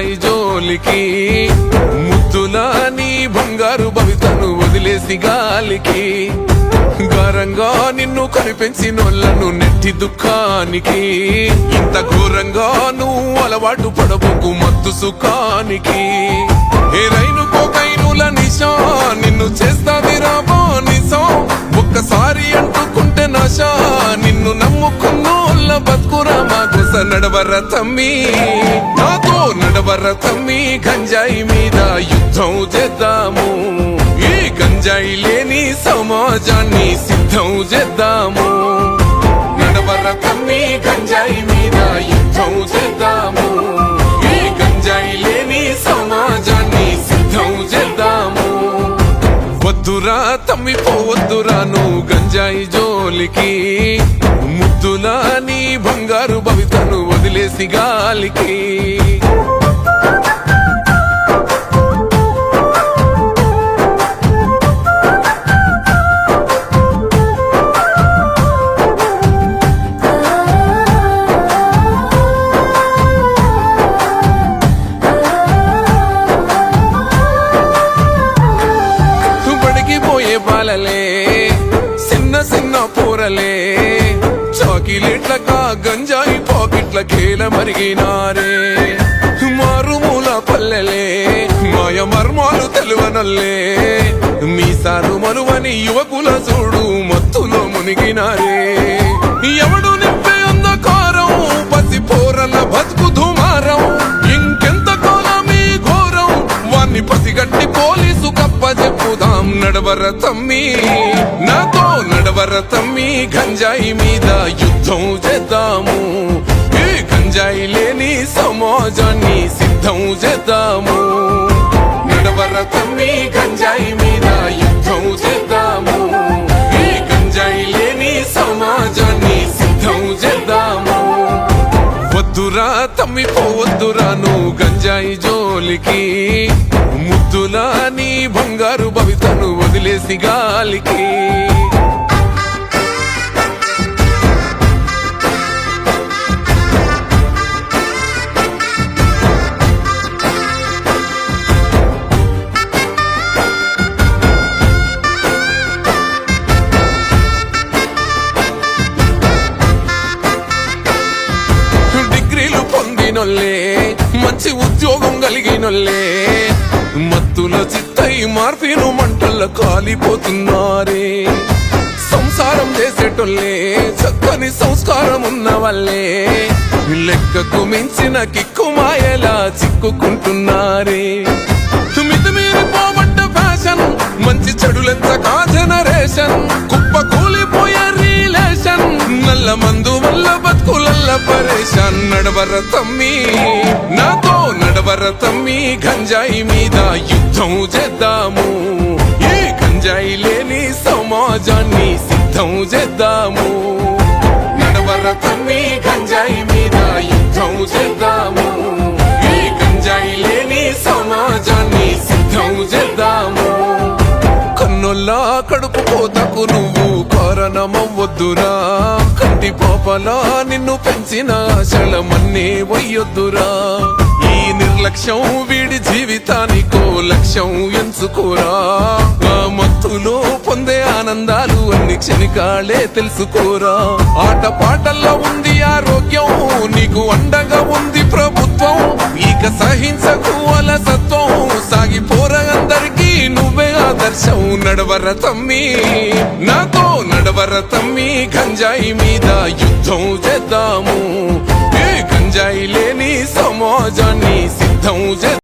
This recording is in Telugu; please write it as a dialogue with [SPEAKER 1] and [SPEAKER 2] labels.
[SPEAKER 1] జోలికి. ముద్దులా నీ బంగారు భవితను వదిలేసి గాలికి. ఘోరంగా నిన్ను కనిపెంచినోళ్ళను నెట్టి దుఃఖానికి. ఇంత ఘోరంగా నువ్వు అలవాటు పడబోకు మత్తు సుఖానికి. ఏ రైలు కోకైనుల నిశా నిన్ను చేస్తాది రాబో నిశా. ఒక్కసారి అంటుకుంటే నశా నిన్ను నమ్ముకున్నోళ్ళ బతుకురా మా నడవర తమ్మి? నాతో నడవర తమ్మి? గంజాయి మీద యుద్ధం చేద్దాము. ఈ గంజాయి లేని సమాజాన్ని సిద్ధం చేద్దాము. నడవర తమ్మి? గంజాయి మీద యుద్ధం చేద్దాము. ఈ గంజాయి లేని సమాజాన్ని సిద్ధం చేద్దాము. వద్దురా తమ్మి పోవద్దురా నువ్వు గంజాయి జోలికి. ముద్దులా నీ బంగారు భవితను వదిలేసి గాలికి. చాకిలెట్లక గంజాయి పాకెట్ల కేల మరిగినారే. మారుమూల పల్లెలే మాయ మర్మాలు తెలువనల్లే. మీసారు మరువని యువకుల చూడు మత్తులో మునిగినారే. ఎవడు కప్ప నడవర తమ్మి. నాతో నడవర తమ్మి గంజాయి మీద యుద్ధం చేద్దాము. ఈ గంజాయి లేని సమాజాన్ని సిద్ధం చేద్దాము. నడవర తమ్మి గంజాయి మీద యుద్ధం చేద్దాం గాలికి ముద్దులా నీ బంగారు భవితను వదిలేసి గాలికి. మంచి ఉద్యోగం కలిగినొల్లే మత్తుల చిత్తై మార్పిను మంటల్లో కాలిపోతున్నారే. సంసారం చేసేటోళ్ళే చక్కని సంస్కారం ఉన్న వాళ్ళే లెక్కకు మించిన కిక్కు మాయలా చిక్కుకుంటున్నారే. మితిమీరిపోబడ్డ ఫ్యాషన్ మంచి చెడులెంత కా జనరేషన్ పరేషాన్ నడవర తమ్మి నాతో నడవర తమ్మి గంజాయి మీద యుద్ధం చేద్దాము. ఈ గంజాయి లేని సమాజాన్ని సిద్ధం చేద్దాము. నడవర తమ్మి గంజాయి మీద యుద్ధం చేద్దాము. ఈ గంజాయి లేని సమాజాన్ని సిద్ధం చేద్దాము. కన్నుల్లా కడుపు కోతకు నువ్వు కారణమవ్వద్దురా కంటి పాపలా నిన్ను పెంచిన ఆశలమన్నీ వయ్యొద్దురా. ఈ నిర్లక్ష్యం వీడి జీవితానికో లక్ష్యం ఎంచుకోరా. ఆ మత్తులో పొందే ఆనందాలు అన్ని క్షణికాలే తెలుసుకోరా. ఆట పాటల్లో ఉంది ఆరోగ్యం నీకు అండగా ఉంది ప్రభుత్వం. ఇక సహించకు అలసత్వం సాగిపోరా అందరికీ నువ్వే ఆదర్శం. నడవర తమ్మి నాతో నడవర మీ గంజాయి మీద యుద్ధం చేద్దాము. ఏ గంజాయి లేని సమాజాన్ని